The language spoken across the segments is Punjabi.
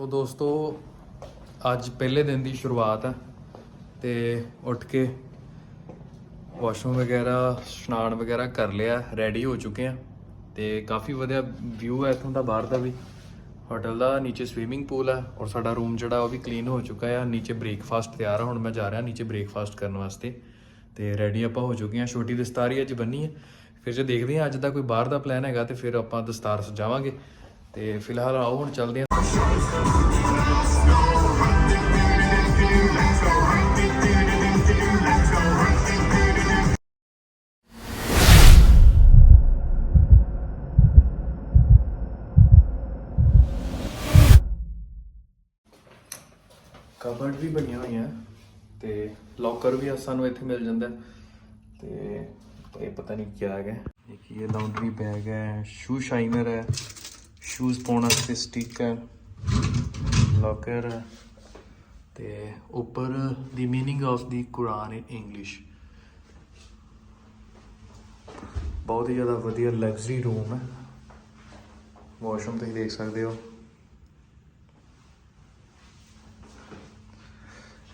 ਸੋ ਦੋਸਤੋ, ਅੱਜ ਪਹਿਲੇ ਦਿਨ ਦੀ ਸ਼ੁਰੂਆਤ ਹੈ ਤੇ ਉੱਠ ਕੇ ਵਾਸ਼ਰੂਮ ਵਗੈਰਾ, ਇਸ਼ਨਾਨ ਵਗੈਰਾ ਕਰ ਲਿਆ ਰੈਡੀ ਹੋ ਚੁੱਕੇ ਆ ਤੇ ਕਾਫੀ ਵਧੀਆ ਵਿਊ ਹੈ ਇਥੋਂ ਦਾ ਬਾਹਰ ਦਾ ਵੀ। ਹੋਟਲ ਦਾ ਨੀਚੇ ਸਵੀਮਿੰਗ ਪੂਲ ਹੈ ਔਰ ਸਾਡਾ ਰੂਮ ਜਿਹੜਾ ਉਹ ਵੀ ਕਲੀਨ ਹੋ ਚੁੱਕਾ ਹੈ, ਨੀਚੇ ਬ੍ਰੇਕਫਾਸਟ ਤਿਆਰ ਹੈ ਹੁਣ ਮੈਂ ਜਾ ਰਿਹਾ ਨੀਚੇ ਬ੍ਰੇਕਫਾਸਟ ਕਰਨ ਵਾਸਤੇ ਤੇ ਰੈਡੀ ਆਪਾਂ ਹੋ ਚੁੱਕੇ ਹਾਂ, ਛੋਟੀ ਦਸਤਾਰੀ ਅੱਜ ਬੰਨੀ ਹੈ। ਫਿਰ ਜੇ ਦੇਖਦੇ ਹਾਂ, ਅੱਜ ਦਾ ਕੋਈ ਬਾਹਰ ਦਾ ਪਲਾਨ ਹੈਗਾ ਤੇ ਫਿਰ ਆਪਾਂ ਦਸਤਾਰ ਸਜਾਵਾਂਗੇ ਤੇ ਫਿਲਹਾਲ ਆਓ, ਹੁਣ ਚੱਲਦੇ ਲੋਕਰ ਵੀ ਸਾਨੂੰ ਇੱਥੇ ਮਿਲ ਜਾਂਦਾ ਹੈ। ਤੇ ਇਹ ਪਤਾ ਨਹੀਂ ਕੀ ਹੈਗਾ। ਇੱਕ ਇਹ ਲਾਉਂਡਰੀ ਬੈਗ ਹੈ ਸ਼ੂ ਸ਼ਾਈਨਰ ਹੈ ਸ਼ੂਜ਼ ਪਾਉਣ ਵਾਸਤੇ ਸਟਿਕ ਹੈ ਲੋਕਰ ਹੈ ਤੇ ਉੱਪਰ ਦੀ meaning of the Quran in English ਬਹੁਤ ਹੀ ਜ਼ਿਆਦਾ ਵਧੀਆ ਲਗਜ਼ਰੀ ਰੂਮ ਹੈ। ਵਾਸ਼ਰੂਮ ਤੁਸੀਂ ਦੇਖ ਸਕਦੇ ਹੋ।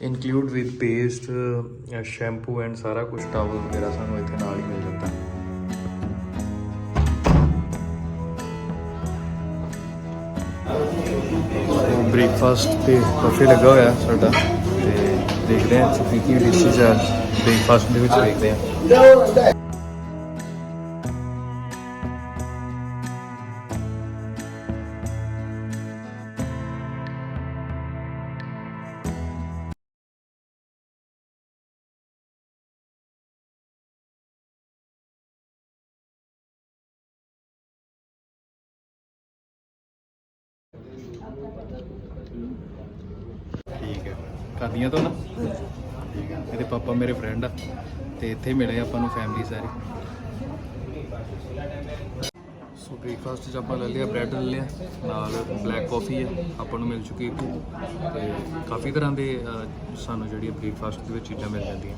Include with paste shampoo and ਸਾਰਾ ਕੁਝ ਟਾਵਲ ਵਗੈਰਾ ਸਾਨੂੰ ਇੱਥੇ ਨਾਲ ਹੀ ਮਿਲ ਜਾਂਦਾ। ਹੈ ਬ੍ਰੇਕਫਾਸਟ ਤੇ ਕਾਫੀ ਲੱਗਾ ਹੋਇਆ ਸਾਡਾ ਤੇ ਦੇਖਦੇ ਹਾਂ ਕੀ ਕੀ ਡਿਸ਼ਸ ਆ। ਬ੍ਰੇਕਫਾਸਟ ਦੇ ਵਿੱਚ ਦੇਖਦੇ ਹਾਂ। ਠੀਕ ਹੈ। ਕਰਦੀਆਂ ਤੋਂ ਨਾ ਠੀਕ ਹੈ। ਇਹਦੇ ਪਾਪਾ ਮੇਰੇ ਫਰੈਂਡ ਆ, ਤੇ ਇੱਥੇ ਮਿਲੇ ਆਪਾਂ ਨੂੰ ਫੈਮਿਲੀ ਸਾਰੀ। ਸੋ ਬ੍ਰੇਕਫਾਸਟ ਚ ਆਪਾਂ ਲੈ ਲਿਆ ਬ੍ਰੈਡ ਲੈ ਲਿਆ, ਨਾਲ ਬਲੈਕ ਕਾਫੀ ਹੈ ਆਪਾਂ ਨੂੰ ਮਿਲ ਚੁੱਕੀ ਇੱਕ ਤੇ ਕਾਫੀ ਤਰ੍ਹਾਂ ਦੇ ਸਾਨੂੰ ਜਿਹੜੀ ਬ੍ਰੇਕਫਾਸਟ ਦੇ ਵਿੱਚ ਚੀਜ਼ਾਂ ਮਿਲ ਜਾਂਦੀਆਂ।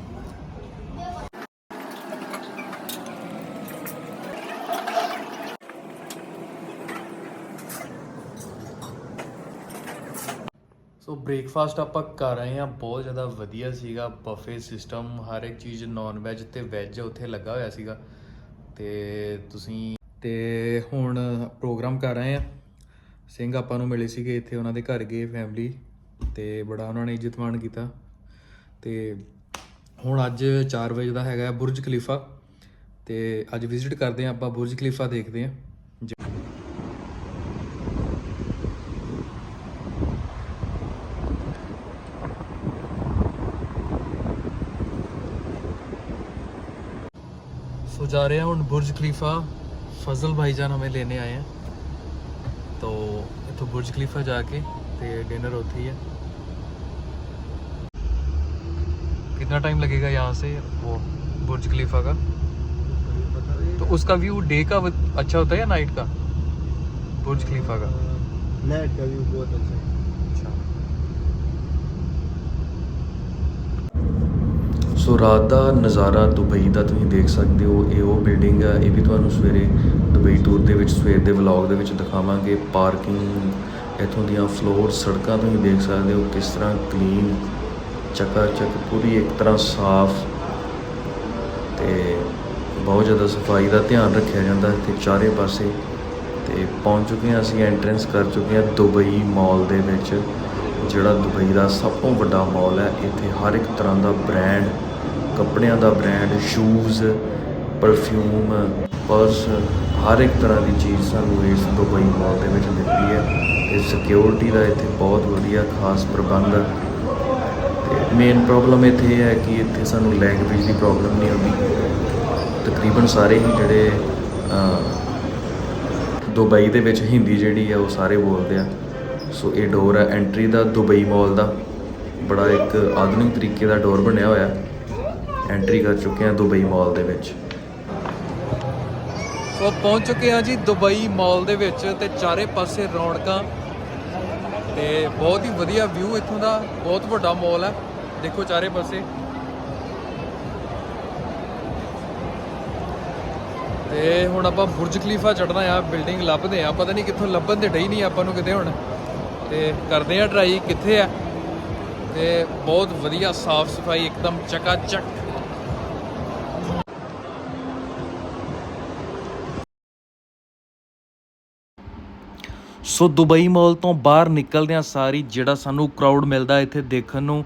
ਬ੍ਰੇਕਫਾਸਟ ਆਪਾਂ ਕਰ ਰਹੇ ਹਾਂ, ਬਹੁਤ ਜ਼ਿਆਦਾ ਵਧੀਆ ਸੀਗਾ ਬਫੇ ਸਿਸਟਮ ਹਰ ਇੱਕ ਚੀਜ਼ ਨਾਨ ਵੈਜ ਤੇ ਵੈਜ ਉੱਥੇ ਲੱਗਾ ਹੋਇਆ ਸੀਗਾ। ਤੇ ਤੁਸੀਂ, ਤੇ ਹੁਣ ਪ੍ਰੋਗਰਾਮ ਕਰ ਰਹੇ ਆ ਸਿੰਘ ਆਪਾਂ ਨੂੰ ਮਿਲੇ ਸੀਗੇ ਇੱਥੇ, ਉਹਨਾਂ ਦੇ ਘਰ ਗਏ ਫੈਮਿਲੀ ਤੇ ਬੜਾ ਉਹਨਾਂ ਨੇ ਇੱਜ਼ਤ ਮਾਣ ਕੀਤਾ। ਤੇ ਹੁਣ ਅੱਜ 4 ਵਜੇ ਦਾ ਹੈਗਾ ਬੁਰਜ ਖਲੀਫਾ, ਤੇ ਅੱਜ ਵਿਜ਼ਿਟ ਕਰਦੇ ਆ ਆਪਾਂ, ਬੁਰਜ ਖਲੀਫਾ ਦੇਖਦੇ ਆ जा रहे हैं ਹੁਣ बुर्ज खलीफा फजल भाईजान हमें लेने आए हैं। तो इतो बुर्ज खलीफा जाके ते डिनर होती है। कितना टाइम लगेगा यहाँ से वो बुर्ज खलीफा का? तो उसका व्यू डे का अच्छा होता है या नाइट का? बुर्ज खलीफा का? नाइट का व्यू बहुत अच्छा है। ਸੋ ਰਾਤ ਦਾ ਨਜ਼ਾਰਾ ਦੁਬਈ ਦਾ ਤੁਸੀਂ ਦੇਖ ਸਕਦੇ ਹੋ, ਇਹ ਉਹ ਬਿਲਡਿੰਗ ਆ, ਇਹ ਵੀ ਤੁਹਾਨੂੰ ਸਵੇਰੇ ਦੁਬਈ ਟੂਰ ਦੇ ਵਿੱਚ, ਸਵੇਰ ਦੇ ਵਲੌਗ ਦੇ ਵਿੱਚ ਦਿਖਾਵਾਂਗੇ। ਪਾਰਕਿੰਗ ਇੱਥੋਂ ਦੀਆਂ ਫਲੋਰ ਸੜਕਾਂ ਤੁਸੀਂ ਦੇਖ ਸਕਦੇ ਹੋ, ਕਿਸ ਤਰ੍ਹਾਂ ਕਲੀਨ ਚਕਾ ਚਕ ਪੂਰੀ ਇੱਕ ਤਰ੍ਹਾਂ ਸਾਫ਼ ਤੇ ਬਹੁਤ ਜ਼ਿਆਦਾ ਸਫ਼ਾਈ ਦਾ ਧਿਆਨ ਰੱਖਿਆ ਜਾਂਦਾ ਇੱਥੇ ਚਾਰੇ ਪਾਸੇ ਤੇ ਪਹੁੰਚ ਚੁੱਕੇ ਹਾਂ ਅਸੀਂ ਐਂਟਰੈਂਸ ਕਰ ਚੁੱਕੇ ਹਾਂ ਦੁਬਈ ਮਾਲ ਦੇ ਵਿੱਚ, ਜਿਹੜਾ ਦੁਬਈ ਦਾ ਸਭ ਤੋਂ ਵੱਡਾ ਮਾਲ ਹੈ, ਇੱਥੇ ਹਰ ਇੱਕ ਤਰ੍ਹਾਂ ਦਾ ਬ੍ਰਾਂਡ ਕੱਪੜਿਆਂ ਦਾ ਬ੍ਰਾਂਡ ਸ਼ੂਜ਼ ਪਰਫਿਊਮ ਪਰਸ ਹਰ ਇੱਕ ਤਰ੍ਹਾਂ ਦੀ ਚੀਜ਼ ਸਾਨੂੰ ਇਸ ਦੁਬਈ ਮਾਲ ਦੇ ਵਿੱਚ ਮਿਲਦੀ ਹੈ ਤੇ ਸਿਕਿਉਰਿਟੀ ਦਾ ਇੱਥੇ ਬਹੁਤ ਵਧੀਆ ਖਾਸ ਪ੍ਰਬੰਧ ਹੈ ਤੇ ਮੇਨ ਪ੍ਰੋਬਲਮ ਇੱਥੇ ਇਹ ਹੈ ਕਿ ਇੱਥੇ ਸਾਨੂੰ ਲੈਂਗੁਏਜ ਦੀ ਪ੍ਰੋਬਲਮ ਨਹੀਂ ਆਉਂਦੀ ਤਕਰੀਬਨ ਸਾਰੇ ਹੀ ਜਿਹੜੇ ਦੁਬਈ ਦੇ ਵਿੱਚ ਹਿੰਦੀ ਜਿਹੜੀ ਹੈ ਉਹ ਸਾਰੇ ਬੋਲਦੇ ਆ। ਸੋ ਇਹ ਡੋਰ ਹੈ ਐਂਟਰੀ ਦਾ ਦੁਬਈ ਮਾਲ ਦਾ। ਬੜਾ ਇੱਕ ਆਧੁਨਿਕ ਤਰੀਕੇ ਦਾ ਡੋਰ ਬਣਿਆ ਹੋਇਆ। ਐਂਟਰੀ ਕਰ ਚੁੱਕੇ ਹਾਂ ਦੁਬਈ ਮਾਲ ਦੇ ਵਿੱਚ। ਸੋ ਪਹੁੰਚ ਚੁੱਕੇ ਹਾਂ ਜੀ ਦੁਬਈ ਮਾਲ ਦੇ ਵਿੱਚ ਤੇ ਚਾਰੇ ਪਾਸੇ ਰੌਣਕਾਂ। ਤੇ ਬਹੁਤ ਹੀ ਵਧੀਆ ਵਿਊ ਇੱਥੋਂ ਦਾ, ਬਹੁਤ ਵੱਡਾ ਮਾਲ ਹੈ। ਦੇਖੋ ਚਾਰੇ ਪਾਸੇ। ਤੇ ਹੁਣ ਆਪਾਂ ਬੁਰਜ ਖਲੀਫਾ ਚੜਨਾ ਆ, ਬਿਲਡਿੰਗ ਲੱਭਦੇ ਆ। ਪਤਾ ਨਹੀਂ ਕਿੱਥੋਂ ਲੱਭਣ ਤੇ ਡਈ ਨਹੀਂ ਆਪਾਂ ਨੂੰ ਕਿਤੇ ਹੁਣ। ਤੇ ਕਰਦੇ ਆ ਟਰਾਈ ਕਿੱਥੇ ਆ? ਤੇ ਬਹੁਤ ਵਧੀਆ ਸਾਫ਼ ਸਫ਼ਾਈ, ਇੱਕਦਮ ਚਕਾ ਚੱਕ ਸੋ ਦੁਬਈ ਮਾਲ ਤੋਂ ਬਾਹਰ ਨਿਕਲਦਿਆਂ ਸਾਰੀ ਜਿਹੜਾ ਸਾਨੂੰ ਕਰਾਊਡ ਮਿਲਦਾ ਇੱਥੇ ਦੇਖਣ ਨੂੰ,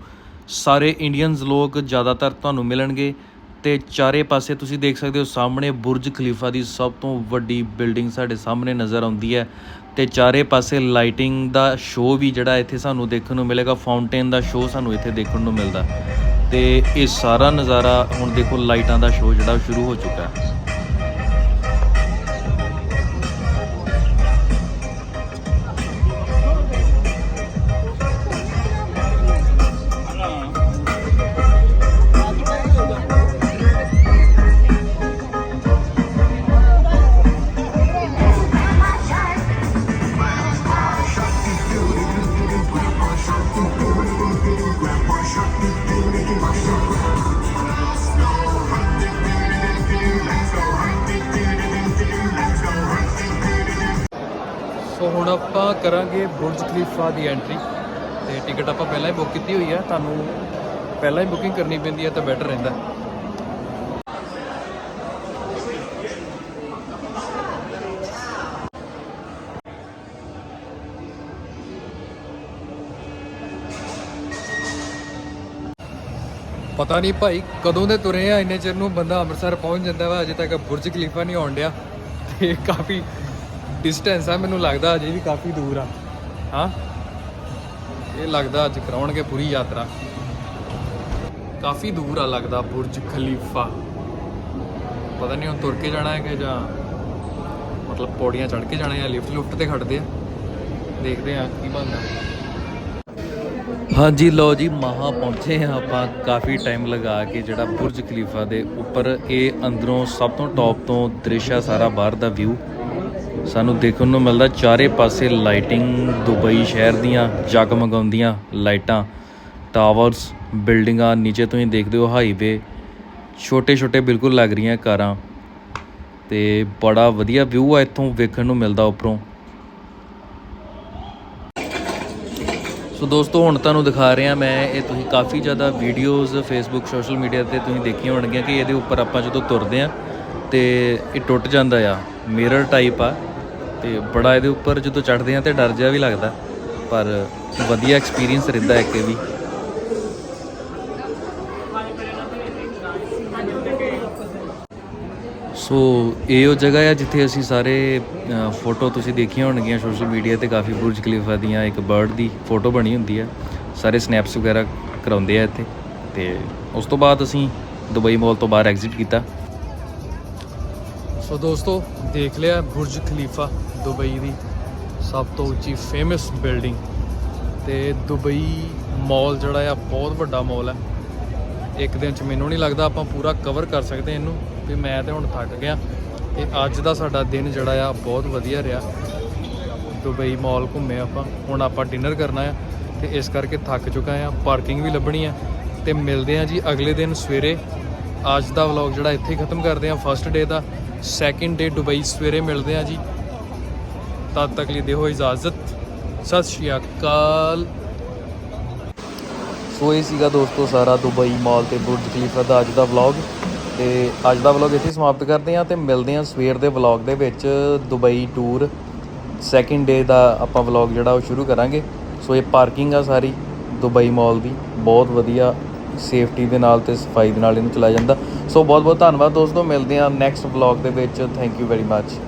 ਸਾਰੇ ਇੰਡੀਅਨਸ ਲੋਕ ਜ਼ਿਆਦਾਤਰ ਤੁਹਾਨੂੰ ਮਿਲਣਗੇ ਤੇ ਚਾਰੇ ਪਾਸੇ ਤੁਸੀਂ ਦੇਖ ਸਕਦੇ ਹੋ ਸਾਹਮਣੇ ਬੁਰਜ ਖਲੀਫਾ ਦੀ ਸਭ ਤੋਂ ਵੱਡੀ ਬਿਲਡਿੰਗ ਸਾਡੇ ਸਾਹਮਣੇ ਨਜ਼ਰ ਆਉਂਦੀ ਹੈ ਤੇ ਚਾਰੇ ਪਾਸੇ ਲਾਈਟਿੰਗ ਦਾ ਸ਼ੋਅ ਵੀ ਜਿਹੜਾ ਇੱਥੇ ਸਾਨੂੰ ਦੇਖਣ ਨੂੰ ਮਿਲੇਗਾ ਫਾਊਂਟੇਨ ਦਾ ਸ਼ੋਅ ਸਾਨੂੰ ਇੱਥੇ ਦੇਖਣ ਨੂੰ ਮਿਲਦਾ ਤੇ ਇਹ ਸਾਰਾ ਨਜ਼ਾਰਾ ਹੁਣ ਦੇਖੋ ਲਾਈਟਾਂ ਦਾ ਸ਼ੋਅ ਜਿਹੜਾ ਸ਼ੁਰੂ ਹੋ ਚੁੱਕਾ ਹੈ। ਹੁਣ ਆਪਾਂ ਕਰਾਂਗੇ ਬੁਰਜ ਖਲੀਫਾ ਦੀ ਐਂਟਰੀ ਤੇ ਟਿਕਟ ਆਪਾਂ ਪਹਿਲਾਂ ਹੀ ਬੁੱਕ ਕੀਤੀ ਹੋਈ ਹੈ ਤੁਹਾਨੂੰ ਪਹਿਲਾਂ ਹੀ ਬੁਕਿੰਗ ਕਰਨੀ ਪੈਂਦੀ ਹੈ ਤਾਂ ਬੈਟਰ ਰਹਿੰਦਾ। ਪਤਾ ਨਹੀਂ ਭਾਈ ਕਦੋਂ ਦੇ ਤੁਰੇ ਆ, ਇੰਨੇ ਚਿਰ ਨੂੰ ਬੰਦਾ ਅੰਮ੍ਰਿਤਸਰ ਪਹੁੰਚ ਜਾਂਦਾ ਵਾ, ਅਜੇ ਤੱਕ ਬੁਰਜ ਖਲੀਫਾ ਨਹੀਂ ਆਉਣ ਡਿਆ। ਤੇ ਕਾਫੀ ਡਿਸਟੈਂਸ ਆ, ਮੈਨੂੰ ਲੱਗਦਾ ਅਜੇ ਵੀ ਕਾਫੀ ਦੂਰ ਆ। ਹਾਂ? ਇਹ ਲੱਗਦਾ ਅੱਜ ਕਰਾਉਣਗੇ ਪੂਰੀ ਯਾਤਰਾ। ਕਾਫੀ ਦੂਰ ਆ ਲੱਗਦਾ ਬੁਰਜ ਖਲੀਫਾ। ਪਤਾ ਨਹੀਂ ਹੁਣ ਤੁਰ ਕੇ ਜਾਣਾ ਹੈ ਕਿ ਜਾਂ ਮਤਲਬ ਪੌੜੀਆਂ ਚੜ੍ਹ ਕੇ ਜਾਣਾ ਹੈ ਲਿਫਟ ਲੁਫਟ ਤੇ ਖੜਦੇ ਆ। ਦੇਖਦੇ ਆ ਕੀ ਬਣਦਾ। ਹਾਂਜੀ ਲੋ ਜੀ, ਮਹਾ ਪਹੁੰਚੇ ਹਾਂ ਆਪਾਂ। ਕਾਫੀ ਟਾਈਮ ਲਗਾ ਕੇ ਜਿਹੜਾ ਬੁਰਜ ਖਲੀਫਾ ਦੇ ਉੱਪਰ ਇਹ ਅੰਦਰੋਂ ਸਭ ਤੋਂ ਟੌਪ ਤੋਂ ਦ੍ਰਿਸ਼ ਆ ਸਾਰਾ ਬਾਹਰ ਦਾ ਵਿਊ ਸਾਨੂੰ ਦੇਖਣ ਨੂੰ ਮਿਲਦਾ ਚਾਰੇ ਪਾਸੇ ਲਾਈਟਿੰਗ, ਦੁਬਈ ਸ਼ਹਿਰ ਦੀਆਂ ਜਗਮਗਾਉਂਦੀਆਂ ਲਾਈਟਾਂ, ਟਾਵਰਸ, ਬਿਲਡਿੰਗਾਂ, ਨੀਚੇ ਤੁਸੀਂ ਦੇਖਦੇ ਹੋ ਹਾਈਵੇ। ਛੋਟੇ ਛੋਟੇ ਬਿਲਕੁਲ ਲੱਗ ਰਹੀਆਂ ਕਾਰਾਂ। ਤੇ ਬੜਾ ਵਧੀਆ ਵਿਊ ਆ ਇੱਥੋਂ ਵੇਖਣ ਨੂੰ ਮਿਲਦਾ ਉੱਪਰੋਂ। ਸੋ ਦੋਸਤੋ, ਹੁਣ ਤੁਹਾਨੂੰ ਦਿਖਾ ਰਿਹਾ ਮੈਂ, ਇਹ ਤੁਸੀਂ ਕਾਫੀ ਜ਼ਿਆਦਾ ਵੀਡੀਓਜ਼ ਫੇਸਬੁੱਕ ਸੋਸ਼ਲ ਮੀਡੀਆ ਤੇ ਤੁਸੀਂ ਦੇਖੀਆਂ ਹੋਣਗੀਆਂ ਕਿ ਇਹਦੇ ਉੱਪਰ ਆਪਾਂ ਜਦੋਂ ਤੁਰਦੇ ਆ ਤੇ ਇਹ ਟੁੱਟ ਜਾਂਦਾ ਆ। ਮਿਰਰ ਟਾਈਪ ਆ ਤੇ ਬੜਾ ਇਹਦੇ ਉੱਪਰ ਜਦੋਂ ਚੜ੍ਹਦੇ ਆ ਤੇ ਡਰ ਜਿਹਾ ਵੀ ਲੱਗਦਾ, ਪਰ ਵਧੀਆ ਐਕਸਪੀਰੀਅੰਸ ਰਹਿੰਦਾ ਇੱਕ ਇਹ ਵੀ। ਸੋ ਇਹ ਉਹ ਜਗ੍ਹਾ ਆ ਜਿੱਥੇ ਅਸੀਂ ਸਾਰੇ ਫੋਟੋ ਤੁਸੀਂ ਦੇਖੀਆਂ ਹੋਣਗੀਆਂ ਸੋਸ਼ਲ ਮੀਡੀਆ ਤੇ ਕਾਫੀ ਬੁਰਜ ਖਲੀਫਾ ਦੀਆਂ, ਇੱਕ ਬਰਡ ਦੀ ਫੋਟੋ ਬਣੀ ਹੁੰਦੀ ਹੈ ਸਾਰੇ ਸਨੈਪਸ ਵਗੈਰਾ ਕਰਾਉਂਦੇ ਆ ਇੱਥੇ ਤੇ ਉਸ ਤੋਂ ਬਾਅਦ ਅਸੀਂ ਦੁਬਈ ਮਾਲ ਤੋਂ ਬਾਹਰ ਐਗਜ਼ਿਟ ਕੀਤਾ। ਸੋ ਦੋਸਤੋ, ਦੇਖ ਲਿਆ ਬੁਰਜ ਖਲੀਫਾ ਦੁਬਈ ਦੀ ਸਭ ਤੋਂ ਉੱਚੀ ਫੇਮਸ ਬਿਲਡਿੰਗ ਤੇ ਦੁਬਈ ਮਾਲ ਜਿਹੜਾ ਆ, ਬਹੁਤ ਵੱਡਾ ਮਾਲ ਹੈ ਇੱਕ ਦਿਨ ਚ ਮੈਨੂੰ ਨਹੀਂ ਲੱਗਦਾ ਆਪਾਂ ਪੂਰਾ ਕਵਰ ਕਰ ਸਕਦੇ ਇਹਨੂੰ, ਵੀ ਮੈਂ ਤੇ ਹੁਣ ਥੱਕ ਗਿਆ। ਤੇ ਅੱਜ ਦਾ ਸਾਡਾ ਦਿਨ ਜਿਹੜਾ ਆ, ਬਹੁਤ ਵਧੀਆ ਰਿਹਾ। ਦੁਬਈ ਮਾਲ ਘੁੰਮੇ ਆਪਾਂ, ਹੁਣ ਆਪਾਂ ਡਿਨਰ ਕਰਨਾ ਆ ਤੇ ਇਸ ਕਰਕੇ ਥੱਕ ਚੁੱਕਾ ਆ। ਪਾਰਕਿੰਗ ਵੀ ਲੱਭਣੀ ਆ ਤੇ ਮਿਲਦੇ ਆ ਜੀ ਅਗਲੇ ਦਿਨ ਸਵੇਰੇ। ਅੱਜ ਦਾ ਵਲੌਗ ਜਿਹੜਾ ਇੱਥੇ ਖਤਮ ਕਰਦੇ ਹਾਂ। ਫਰਸਟ ਡੇ ਦਾ ਸੈਕਿੰਡ ਡੇ ਦੁਬਈ ਸਵੇਰੇ ਮਿਲਦੇ ਹਾਂ ਜੀ। ਤਦ ਤੱਕ ਲਈ ਦਿਓ ਇਜਾਜ਼ਤ। ਸਤਿ ਸ਼੍ਰੀ ਅਕਾਲ। ਸੋ ਇਹ ਸੀਗਾ ਦੋਸਤੋ ਸਾਰਾ ਦੁਬਈ ਮਾਲ ਤੇ ਬੁਰਜ ਖਲੀਫਾ ਦਾ ਅੱਜ ਦਾ ਵਲੌਗ। ਤੇ ਅੱਜ ਦਾ ਵਲੌਗ ਇੱਥੇ ਸਮਾਪਤ ਕਰਦੇ ਹਾਂ ਤੇ ਮਿਲਦੇ ਹਾਂ ਸਵੇਰ ਦੇ ਵਲੌਗ ਦੇ ਵਿੱਚ ਦੁਬਈ ਟੂਰ ਸੈਕਿੰਡ ਡੇ ਦਾ ਆਪਾਂ ਵਲੌਗ ਜਿਹੜਾ ਉਹ ਸ਼ੁਰੂ ਕਰਾਂਗੇ। ਸੋ ਇਹ ਪਾਰਕਿੰਗ ਆ ਸਾਰੀ ਦੁਬਈ ਮਾਲ ਦੀ। ਬਹੁਤ ਵਧੀਆ ਸੇਫਟੀ ਦੇ ਨਾਲ ਤੇ ਸਫ਼ਾਈ ਦੇ ਨਾਲ ਇਹਨੂੰ ਚਲਾਇਆ ਜਾਂਦਾ। ਸੋ ਬਹੁਤ ਬਹੁਤ ਧੰਨਵਾਦ ਦੋਸਤੋ, ਮਿਲਦੇ ਹਾਂ ਨੈਕਸਟ ਵਲੌਗ ਦੇ ਵਿੱਚ। Thank you very much